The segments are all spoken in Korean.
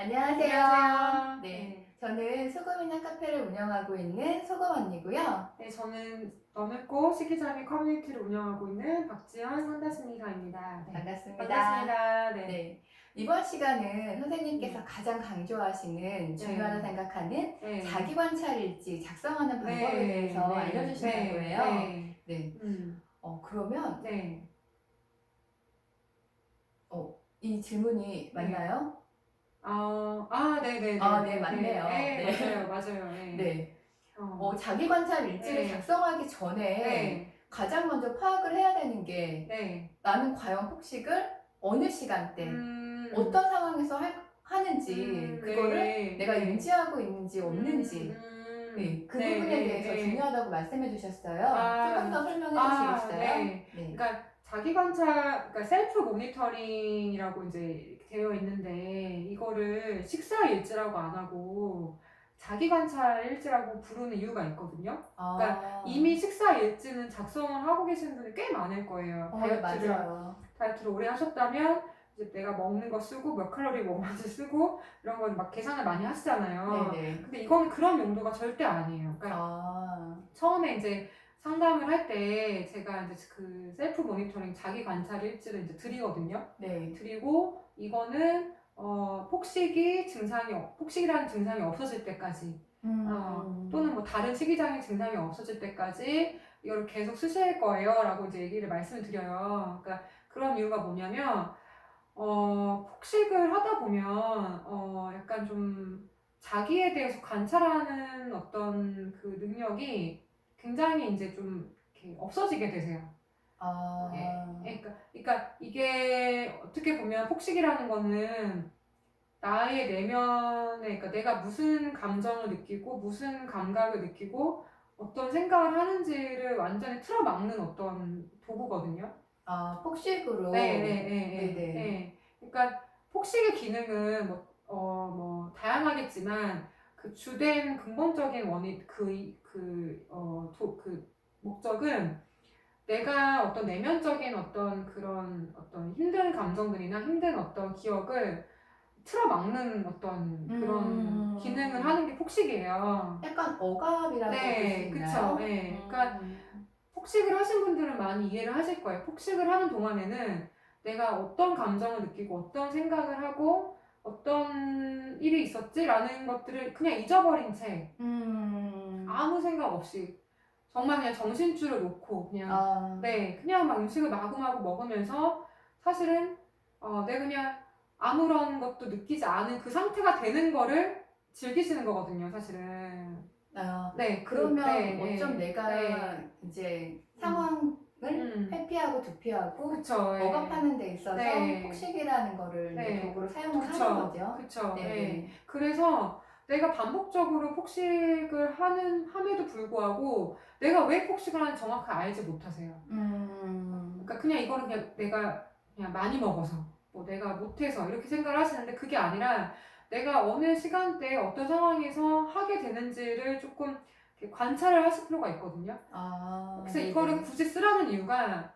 안녕하세요. 안녕하세요. 네, 저는 소금이나 카페를 운영하고 있는 소금 언니고요. 네, 저는 너늦고 시기자미 커뮤니티를 운영하고 있는 박지연 상담심리사입니다. 네. 반갑습니다. 반갑습니다. 네. 네, 이번 시간은 선생님께서 가장 강조하시는 중요하다 네. 생각하는 네. 자기 관찰 일지 작성하는 방법에 네, 대해서 네, 알려주시는 네, 거예요. 네. 네, 음, 어, 그러면 네. 이 질문이 맞나요? 아, 아, 네, 네, 네. 아, 네, 맞네요. 네, 네. 맞아요, 맞아요. 네. 네, 어, 어, 자기 관찰 일지를 네. 작성하기 전에 네, 가장 먼저 파악을 해야 되는 게 네. 나는 과연 폭식을 어느 시간대 음, 어떤 상황에서 할- 하는지 음, 그거를 네, 내가 네. 인지하고 있는지 없는지 음, 네, 그 네, 부분에 네, 대해서 네. 중요하다고 말씀해 주셨어요. 아, 조금 더 설명해 아, 주시겠어요? 네. 네. 그러니까 자기 관찰, 그러니까 셀프 모니터링이라고 이제 되어 있는데 이거를 식사 일지라고 안 하고 자기 관찰 일지라고 부르는 이유가 있거든요. 아, 그러니까 이미 식사 일지는 작성을 하고 계신 분이 꽤 많을 거예요. 어, 다이어트를 맞아요. 다이어트를 오래 하셨다면 이제 내가 먹는 거 쓰고 몇 칼로리 뭐 먼저 쓰고 이런 건 막 계산을 많이 하시잖아요. 네네. 근데 이거는 그런 용도가 절대 아니에요. 그러니까 아, 처음에 이제 상담을 할 때 제가 이제 그 셀프 모니터링 자기 관찰 일지를 이제 드리거든요. 네. 드리고 이거는 어, 폭식이 증상이 없- 폭식이라는 증상이 없어질 때까지 음, 어, 또는 뭐 다른 식이장애 증상이 없어질 때까지 이거를 계속 쓰실 거예요라고 이제 얘기를 말씀을 드려요. 그러니까 그런 이유가 뭐냐면 어, 폭식을 하다 보면 어, 약간 좀 자기에 대해서 관찰하는 어떤 그 능력이 굉장히 이제 좀 이렇게 없어지게 되세요. 아, 예, 그러니까, 그러니까 이게 어떻게 보면 폭식이라는 거는 나의 내면에, 그러니까 내가 무슨 감정을 느끼고 무슨 감각을 느끼고 어떤 생각을 하는지를 완전히 틀어막는 어떤 도구거든요. 아, 폭식으로. 네, 네, 네, 네, 네네. 네. 그러니까 폭식의 기능은 뭐, 어, 뭐 다양하겠지만 그 주된 근본적인 원인 그, 그, 어, 도, 그 목적은 내가 어떤 내면적인 어떤 그런 어떤 힘든 감정들이나 힘든 어떤 기억을 틀어막는 어떤 그런 음. 기능을 하는 게 폭식이에요. 약간 억압이라고 네? 그쵸. 네. 음. 그러니까 폭식을 하신 분들은 많이 이해를 하실 거예요. 폭식을 하는 동안에는 내가 어떤 감정을 느끼고 어떤 생각을 하고 어떤 일이 있었지라는 것들을 그냥 잊어버린 채 음. 아무 생각 없이 정말 그냥 정신줄을 놓고 그냥 아, 네 그냥 막 음식을 마구마구 먹으면서 사실은 어, 내가 그냥 아무런 것도 느끼지 않은 그 상태가 되는 거를 즐기시는 거거든요 사실은. 아, 네 그러면 네, 어쩜 네, 내가 네. 이제 상황을 음. 회피하고 두피하고 그쵸 예. 억압하는 데 있어서 네. 폭식이라는 거를 이제 네. 도구로 사용을 그쵸. 하는 거죠. 그쵸 네. 예. 그래서 내가 반복적으로 폭식을 하는 함에도 불구하고 내가 왜 폭식을 하는지 정확하게 알지 못하세요. 음. 그러니까 그냥 이거는 그냥 내가 그냥 많이 먹어서 뭐 내가 못해서 이렇게 생각을 하시는데 그게 아니라 내가 어느 시간대에 어떤 상황에서 하게 되는지를 조금 관찰을 하실 필요가 있거든요. 아, 그래서 네네. 이거를 굳이 쓰라는 이유가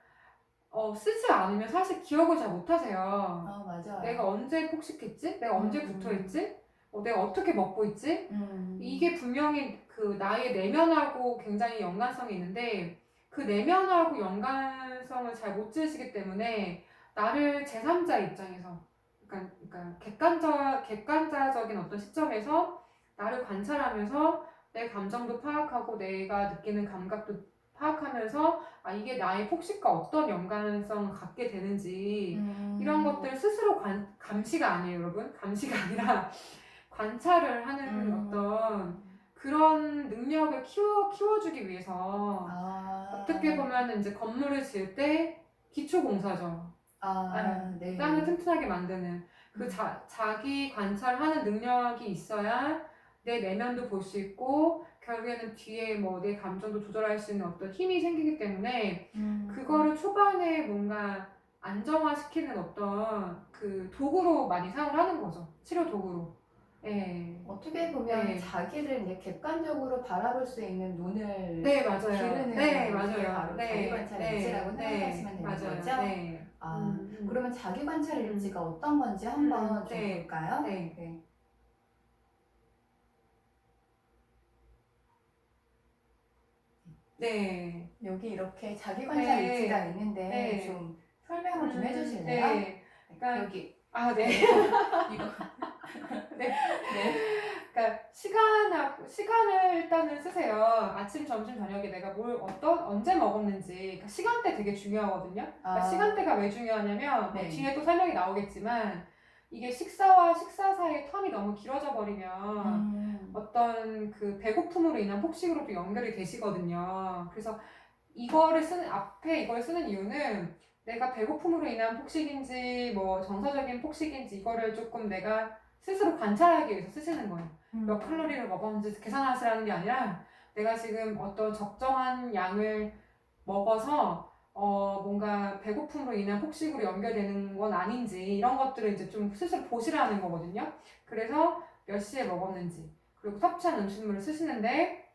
어, 쓰지 않으면 사실 기억을 잘 못하세요. 아, 맞아요. 내가 언제 폭식했지? 내가 언제 음. 붙어있지? 어, 내가 어떻게 먹고 있지? 음. 이게 분명히 그 나의 내면하고 굉장히 연관성이 있는데 그 내면하고 연관성을 잘 못 지으시기 때문에 나를 제3자 입장에서 그러니까, 그러니까 객관적, 객관자적인 어떤 시점에서 나를 관찰하면서 내 감정도 파악하고 내가 느끼는 감각도 파악하면서 아 이게 나의 폭식과 어떤 연관성을 갖게 되는지 음. 이런 것들 스스로 관, 감시가 아니에요, 여러분. 감시가 아니라 관찰을 하는 음. 어떤 그런 능력을 키워, 키워주기 위해서 아. 어떻게 보면 이제 건물을 지을 때 기초 공사죠. 아, 네. 땅을 튼튼하게 만드는 그 음. 자, 자기 관찰하는 능력이 있어야 내 내면도 볼 수 있고 결국에는 뒤에 뭐 내 감정도 조절할 수 있는 어떤 힘이 생기기 때문에 음. 그거를 초반에 뭔가 안정화시키는 어떤 그 도구로 많이 사용을 하는 거죠. 치료 도구로. 예. 어떻게 보면 네. 자기를 이제 객관적으로 바라볼 수 있는 눈을 네, 맞아요. 기르는 네, 게 맞아요. 바로 네, 자기 관찰 일지라고 생각하시면 되는 맞아요. 거죠? 네. 아, 음, 음. 그러면 자기 관찰 일지가 어떤 건지 한번 음, 좀 네. 볼까요? 네. 네. 네. 여기 이렇게 자기 관찰 네. 일지가 있는데 네. 좀 설명을 좀 음, 해주실래요? 네. 그러니까 여기 아, 네. 이거 네. 네. 그러니까 시간하고 시간을 일단은 쓰세요. 아침, 점심, 저녁에 내가 뭘 어떤 언제 먹었는지 그러니까 시간대 되게 중요하거든요. 그러니까 아. 시간대가 왜 중요하냐면 뭐 네. 뒤에 또 설명이 나오겠지만 이게 식사와 식사 사이의 텀이 너무 길어져 버리면 음. 어떤 그 배고픔으로 인한 폭식으로도 연결이 되시거든요. 그래서 이거를 쓰는 앞에 이걸 쓰는 이유는 내가 배고픔으로 인한 폭식인지 뭐 정서적인 폭식인지 이거를 조금 내가 스스로 관찰하기 위해서 쓰시는 거예요. 음. 몇 칼로리를 먹었는지 계산하시라는 게 아니라 내가 지금 어떤 적정한 양을 먹어서 어 뭔가 배고픔으로 인한 폭식으로 연결되는 건 아닌지 이런 것들을 이제 좀 스스로 보시라는 거거든요. 그래서 몇 시에 먹었는지 그리고 섭취한 음식물을 쓰시는데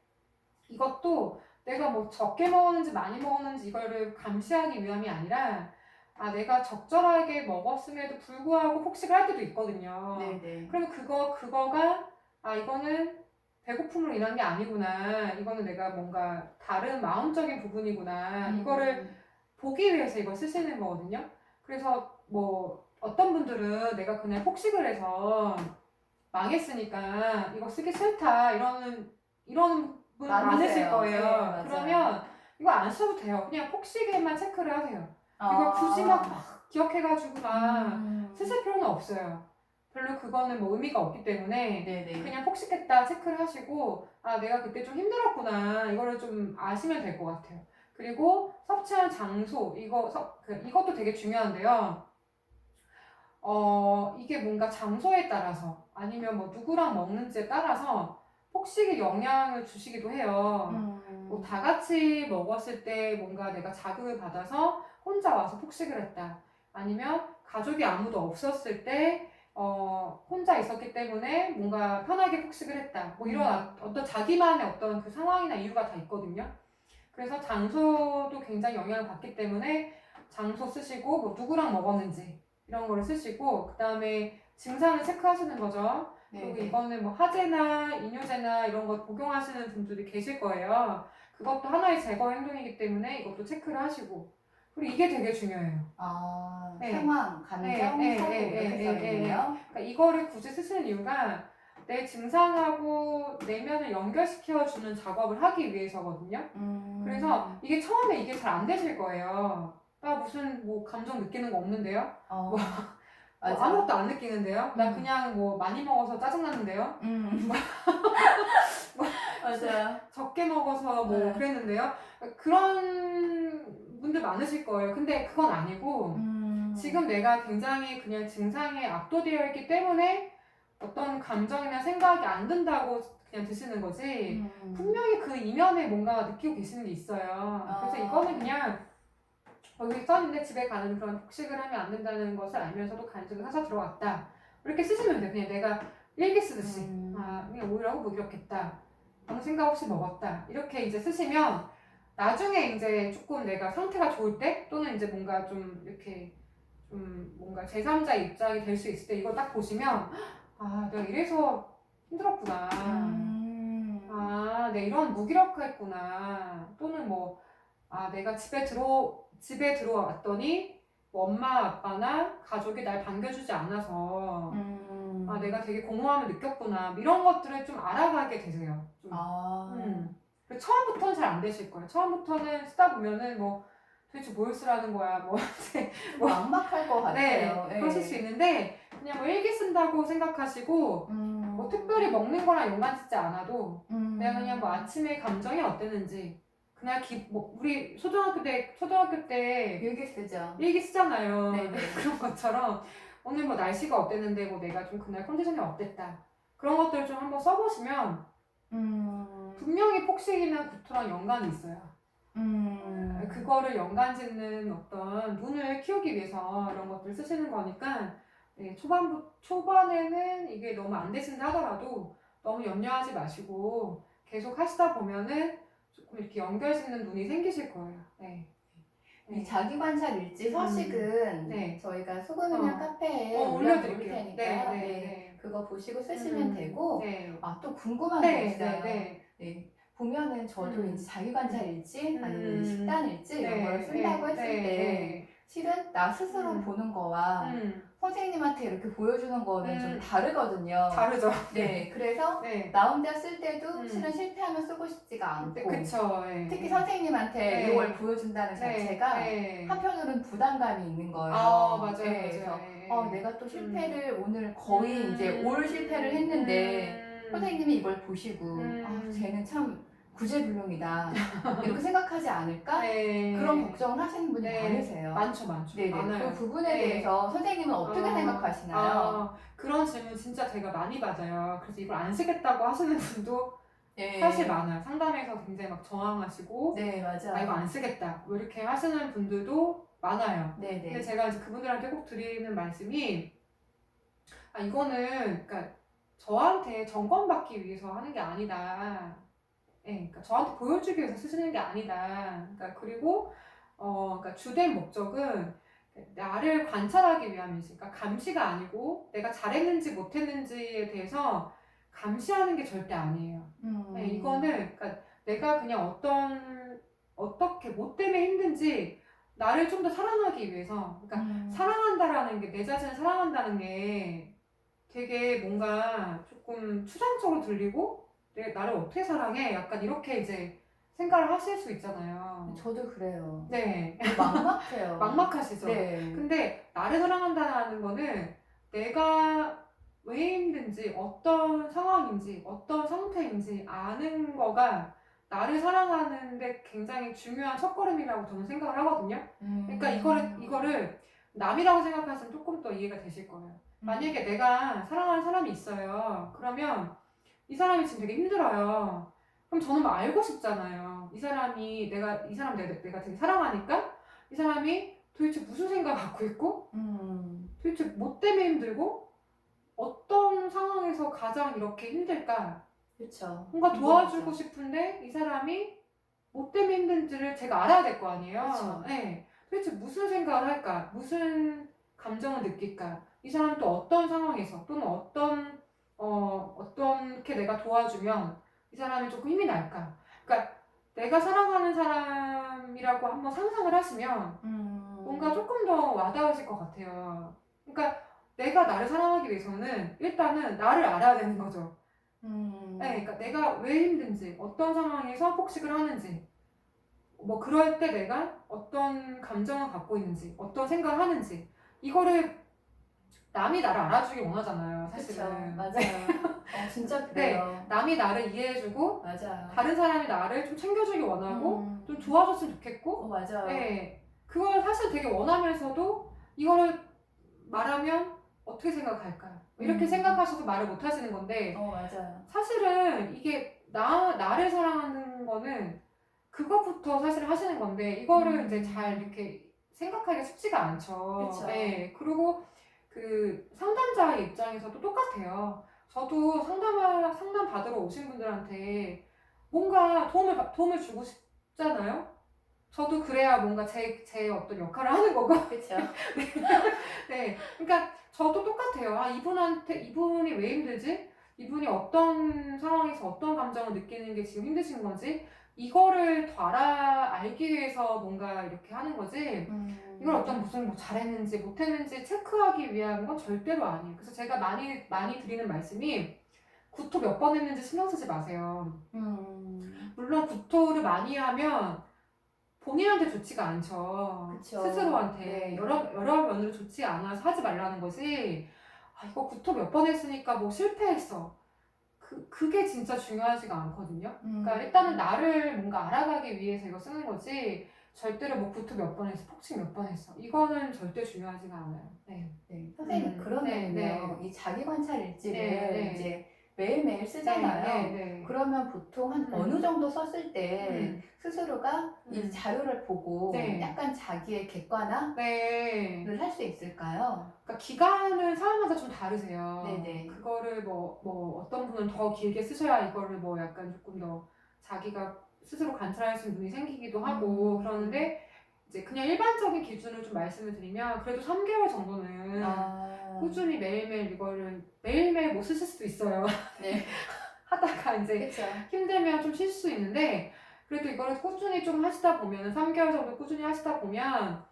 이것도 내가 뭐 적게 먹었는지 많이 먹었는지 이거를 감시하기 위함이 아니라 아 내가 적절하게 먹었음에도 불구하고 폭식을 할 때도 있거든요. 네네. 그러면 그거 그거가 아 이거는 배고픔으로 인한 게 아니구나. 이거는 내가 뭔가 다른 마음적인 부분이구나. 음. 이거를 보기 위해서 이걸 쓰시는 거거든요. 그래서 뭐 어떤 분들은 내가 그날 폭식을 해서 망했으니까 이거 쓰기 싫다 이러는 이러는 분 많으세요. 많으실 거예요. 네. 그러면 이거 안 써도 돼요. 그냥 폭식에만 체크를 하세요. 아. 이걸 굳이 막, 막 기억해가지고 막 음. 쓰실 필요는 없어요. 별로 그거는 뭐 의미가 없기 때문에 네네. 그냥 폭식했다 체크를 하시고 아 내가 그때 좀 힘들었구나 이거를 좀 아시면 될 것 같아요. 그리고 섭취한 장소 이거 섭- 그, 이것도 되게 중요한데요. 어 이게 뭔가 장소에 따라서 아니면 뭐 누구랑 먹는지에 따라서 폭식에 영향을 주시기도 해요. 음. 뭐 다 같이 먹었을 때 뭔가 내가 자극을 받아서 혼자 와서 폭식을 했다. 아니면 가족이 아무도 없었을 때 어, 혼자 있었기 때문에 뭔가 편하게 폭식을 했다. 뭐 이런 음. 아- 어떤 자기만의 어떤 그 상황이나 이유가 다 있거든요. 그래서 장소도 굉장히 영향을 받기 때문에 장소 쓰시고 뭐 누구랑 먹었는지 이런 거를 쓰시고 그 다음에 증상을 체크하시는 거죠. 그리고 네네. 이거는 뭐 하재나 이뇨제나 이런 거 복용하시는 분들이 계실 거예요. 그것도 하나의 제거 행동이기 때문에 이것도 체크를 하시고 그리고 이게 되게 중요해요. 아, 네. 상황, 감정, 네, 사고 네, 이렇게 네, 네, 써 네, 있네요. 그러니까 이거를 굳이 쓰시는 이유가 내 증상하고 내면을 연결시켜 주는 작업을 하기 위해서거든요. 음. 그래서 이게 처음에 이게 잘 안 되실 거예요. 나 무슨 뭐 감정 느끼는 거 없는데요? 어, 뭐 맞아. 아무것도 안 느끼는데요? 나 음. 그냥 뭐 많이 먹어서 짜증나는데요? 음. 맞아요. 적게 먹어서 뭐 네. 그랬는데요. 그런 분들 많으실 거예요. 근데 그건 아니고 음. 지금 내가 굉장히 그냥 증상에 압도되어 있기 때문에 어떤 감정이나 생각이 안 든다고 그냥 드시는 거지. 음. 분명히 그 이면에 뭔가 느끼고 계시는 게 있어요. 그래서 아. 이거는 그냥 여기 써있는데 집에 가는 그런 폭식을 하면 안 된다는 것을 알면서도 간식을 사서 들어왔다. 이렇게 쓰시면 돼요. 그냥 내가 일기 쓰듯이. 음. 아, 그냥 오히려고 무기력했다. 아무 생각 없이 먹었다. 이렇게 이제 쓰시면 나중에 이제 조금 내가 상태가 좋을 때 또는 이제 뭔가 좀 이렇게 좀 뭔가 제3자 입장이 될 수 있을 때 이걸 딱 보시면 아, 내가 이래서 힘들었구나. 음. 아, 내 이런 무기력했구나. 또는 뭐, 아, 내가 집에 들어, 집에 들어왔더니, 뭐 엄마, 아빠나 가족이 날 반겨주지 않아서, 음. 아, 내가 되게 공허함을 느꼈구나. 이런 것들을 좀 알아가게 되세요. 좀. 아. 음. 그리고 처음부터는 잘 안 되실 거예요. 처음부터는 쓰다 보면은 뭐, 도대체 뭘 쓰라는 거야. 뭐, 이제 좀 막막할 것 네, 같아요. 네. 그러실 수 있는데, 그냥 뭐 일기 쓴다고 생각하시고, 음. 뭐 특별히 먹는 거랑 연관짓지 않아도, 음. 내가 그냥 뭐 아침에 감정이 어땠는지 그냥 기, 뭐 우리 초등학교 때 초등학교 때 일기 쓰죠. 일기 쓰잖아요. 네네. 그런 것처럼 오늘 뭐 날씨가 어땠는데 뭐 내가 좀 그날 컨디션이 어땠다. 그런 것들을 좀 한번 써보시면 음. 분명히 폭식이나 구토랑 연관이 있어요. 음. 그거를 연관짓는 어떤 눈을 키우기 위해서 이런 것들을 쓰시는 거니까 네, 초반부, 초반에는 이게 너무 안 되신다 하더라도 너무 염려하지 마시고 계속 하시다 보면은 조금 이렇게 연결 짓는 눈이 생기실 거예요. 네. 이 자기 관찰 일지 서식은 네. 저희가 소금이랑 어. 카페에 어, 올려드릴게요. 테니까 네, 네, 네, 네. 그거 보시고 쓰시면 음, 되고 네. 아 또 궁금한 게 네, 있어요. 네, 네. 네. 보면은 저도 음. 이제 자기 관찰일지 아니면 음. 식단일지 이런 걸 쓴다고 네, 했을 네, 때 실은 나 스스로 음. 보는 거와 음, 선생님한테 이렇게 보여주는 거는 음. 좀 다르거든요. 다르죠. 네, 그래서 네. 나 혼자 쓸 때도 음. 실은 실패하면 쓰고 싶지가 않고 네, 그쵸. 네. 특히 선생님한테 네. 이걸 보여준다는 자체가 네. 한편으로는 부담감이 있는 거예요. 아, 맞아요. 네, 맞아요. 그래서 네. 어, 내가 또 실패를 오늘 거의 음. 이제 올 실패를 했는데 음. 선생님이 이걸 보시고 음. 아, 쟤는 참 구제불능이다 이렇게 생각하지 않을까 네. 그런 걱정을 하시는 분이 네. 많으세요. 많죠, 많죠. 네네. 많아요. 그 부분에 네. 대해서 선생님은 어떻게 아, 생각하시나요? 아, 그런 질문 진짜 제가 많이 받아요. 그래서 이걸 안 쓰겠다고 하시는 분도 네. 사실 많아요. 상담에서 굉장히 막 저항하시고 네 맞아요. 나 이거 안 쓰겠다 뭐 이렇게 하시는 분들도 많아요. 네네. 근데 제가 이제 그분들한테 꼭 드리는 말씀이 아 이거는 그러니까 저한테 점검받기 위해서 하는 게 아니다. 예, 그러니까 저한테 보여주기 위해서 쓰시는 게 아니다. 그러니까 그리고 어, 그러니까 주된 목적은 나를 관찰하기 위함이지. 그러니까 감시가 아니고 내가 잘했는지 못했는지에 대해서 감시하는 게 절대 아니에요. 음. 네, 이거는 그러니까 내가 그냥 어떤 어떻게 뭐 때문에 힘든지 나를 좀 더 사랑하기 위해서 그러니까 음. 사랑한다라는 게 내 자신을 사랑한다는 게 되게 뭔가 조금 추상적으로 들리고 내 나를 어떻게 사랑해 약간 이렇게 이제 생각을 하실 수 있잖아요. 저도 그래요. 네, 막막해요. 막막하시죠. 네. 근데 나를 사랑한다는 거는 내가 왜 힘든지 어떤 상황인지 어떤 상태인지 아는 거가 나를 사랑하는데 굉장히 중요한 첫걸음이라고 저는 생각을 하거든요. 음. 그러니까 이거를 이거를 남이라고 생각하시면 조금 더 이해가 되실 거예요. 음. 만약에 내가 사랑하는 사람이 있어요. 그러면 이 사람이 지금 되게 힘들어요. 그럼 저는 막 알고 싶잖아요. 이 사람이 내가 이 사람 내가, 내가 되게 사랑하니까 이 사람이 도대체 무슨 생각 갖고 있고 음. 도대체 뭐 때문에 힘들고 어떤 상황에서 가장 이렇게 힘들까 그렇죠. 뭔가 도와주고 싶은데 이 사람이 뭐 때문에 힘든지를 제가 알아야 될 거 아니에요. 그쵸. 네. 도대체 무슨 생각을 할까? 무슨 감정을 느낄까? 이 사람 또 어떤 상황에서 또는 어떤 어 어떻게 내가 도와주면 이 사람이 조금 힘이 날까? 그러니까 내가 사랑하는 사람이라고 한번 상상을 하시면 음. 뭔가 조금 더 와닿으실 것 같아요. 그러니까 내가 나를 사랑하기 위해서는 일단은 나를 알아야 되는 거죠. 음. 네, 그러니까 내가 왜 힘든지, 어떤 상황에서 폭식을 하는지, 뭐 그럴 때 내가 어떤 감정을 갖고 있는지, 어떤 생각을 하는지, 이거를 남이 나를 알아주길 원하잖아요. 사실은. 맞아요. 어, 진짜 그래요. 남이 나를 이해해주고, 맞아요. 다른 사람이 나를 좀 챙겨주길 원하고, 음. 좀 도와줬으면 좋겠고, 어, 맞아요. 네, 그걸 사실 되게 원하면서도 이거를 말하면 어떻게 생각할까요? 이렇게 음. 생각하셔서 말을 못 하시는 건데, 어, 맞아요. 사실은 이게 나 나를 사랑하는 거는 그것부터 사실 하시는 건데 이거를 음. 이제 잘 이렇게 생각하기가 쉽지가 않죠. 그쵸. 네. 그리고 그 상담자의 입장에서도 똑같아요. 저도 상담 상담 받으러 오신 분들한테 뭔가 도움을 받- 도움을 주고 싶잖아요. 저도 그래야 뭔가 제, 제 어떤 역할을 하는 거고. 그렇죠. 네. 그러니까 저도 똑같아요. 아, 이분한테, 이분이 왜 힘들지? 이분이 어떤 상황에서 어떤 감정을 느끼는 게 지금 힘드신 건지? 이거를 더 알아, 알기 위해서 뭔가 이렇게 하는 거지. 음. 이걸 어떤 무슨 뭐 잘했는지 못했는지 체크하기 위한 건 절대로 아니에요. 그래서 제가 많이, 많이 드리는 말씀이 구토 몇 번 했는지 신경 쓰지 마세요. 음. 물론 구토를 많이 하면 본인한테 좋지가 않죠. 그쵸. 스스로한테 네. 여러 여러 면으로 좋지 않아서 하지 말라는 거지. 아 이거 구토 몇 번 했으니까 뭐 실패했어. 그 그게 진짜 중요하지가 않거든요. 음. 그러니까 일단은 나를 뭔가 알아가기 위해서 이거 쓰는 거지. 절대로 뭐 구토 몇번 했어, 폭식 몇 번 했어. 이거는 절대 중요하지가 않아요. 네. 네. 선생님 음. 그러면요. 네, 이 자기 관찰 일지를 네, 네. 이제 매일매일 쓰잖아요. 네, 네. 그러면 보통 한 음. 어느 정도 썼을 때 음. 스스로가 이 음. 자료를 보고 네. 약간 자기의 객관화를 네. 할 수 있을까요? 그러니까 기간은 사람마다 좀 다르세요. 네네. 그거를 뭐, 뭐 어떤 분은 더 길게 쓰셔야 이거를 뭐 약간 조금 더 자기가 스스로 관찰할 수 있는 눈이 생기기도 하고 음. 그러는데 이제 그냥 일반적인 기준을 좀 말씀을 드리면 그래도 3개월 정도는 아. 꾸준히 매일매일 이거를 매일매일 못 쓰실 수도 있어요. 네. 하다가 이제 그렇죠. 힘들면 좀 쉴 수 있는데 그래도 이거를 꾸준히 좀 하시다 보면 3개월 정도 꾸준히 하시다 보면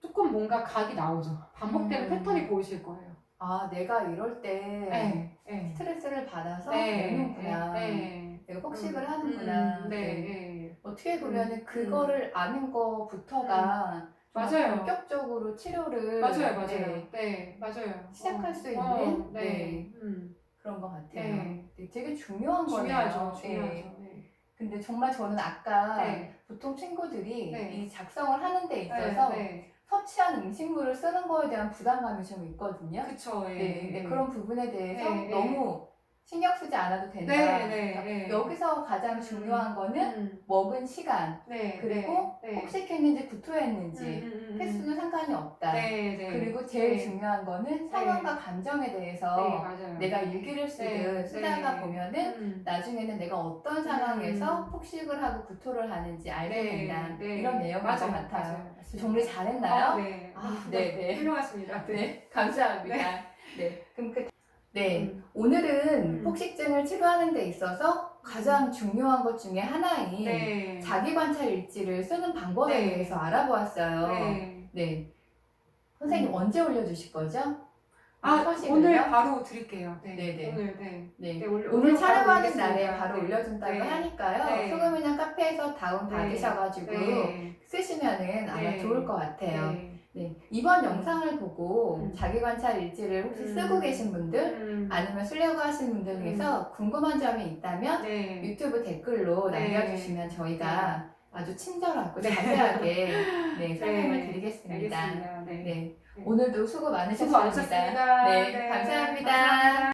조금 뭔가 각이 나오죠. 반복되는 음. 패턴이 보이실 거예요. 아, 내가 이럴 때 네. 네. 스트레스를 받아서 네. 내는구나. 네. 내가 폭식을 음, 하는구나. 음, 네. 네. 네. 어떻게 보면은 음, 그거를 아는 거부터가 좀 맞아요. 본격적으로 치료를 맞아요, 맞아요. 네, 네, 맞아요. 시작할 어, 수 있는, 어, 네. 네. 음. 그런 것 같아요. 네. 네, 되게 중요한 중요하죠, 거네요. 중요하죠. 네. 네. 근데 정말 저는 아까 네. 보통 친구들이 네. 이 작성을 하는 데 있어서 네, 네. 섭취한 음식물을 쓰는 거에 대한 부담감이 좀 있거든요. 그쵸, 예. 네, 근데 예. 그런 부분에 대해서 네, 네. 너무 신경 쓰지 않아도 된다. 네, 네, 그러니까 네. 여기서 가장 음, 중요한 거는 음. 먹은 시간, 네, 그리고 네, 네. 폭식했는지 구토했는지 음, 음, 음, 횟수는 상관이 없다. 네, 네. 그리고 제일 네. 중요한 거는 상황과 감정에 대해서 네, 맞아요. 내가 일기를 쓰듯 네, 쓰다가 네. 보면은 음. 나중에는 내가 어떤 상황에서 폭식을 하고 구토를 하는지 알게 네, 된다. 네. 이런 내용인 맞아요, 것 같아요. 맞아요. 정리 잘했나요? 아, 네. 아, 네, 네. 훌륭하십니다. 네, 감사합니다. 네. 그럼 그 네. 음. 오늘은 음. 폭식증을 치료하는 데 있어서 가장 중요한 것 중에 하나인 네. 자기 관찰 일지를 쓰는 방법에 네. 대해서 알아보았어요. 네. 네. 선생님 음. 언제 올려주실 거죠? 아, 서식을요? 오늘 바로 드릴게요. 네. 네, 네. 오늘, 네. 네. 네, 올- 오늘 바로 촬영하는 올리겠습니다. 날에 바로 네. 올려준다고 네. 하니까요. 네. 소금이나 카페에서 다운 네. 받으셔가지고 네. 쓰시면은 아마 네. 좋을 것 같아요. 네. 네. 이번 영상을 보고 음. 자기 관찰 일지를 혹시 음. 쓰고 계신 분들 음. 아니면 쓰려고 하시는 분들 중에서 궁금한 점이 있다면 네. 유튜브 댓글로 네. 남겨주시면 저희가 아주 친절하고 자세하게 네, 설명을 네. 드리겠습니다. 알겠습니다. 네. 네. 네. 오늘도 수고 수고 많으셨습니다. 많으셨습니다. 네, 감사합니다. 감사합니다.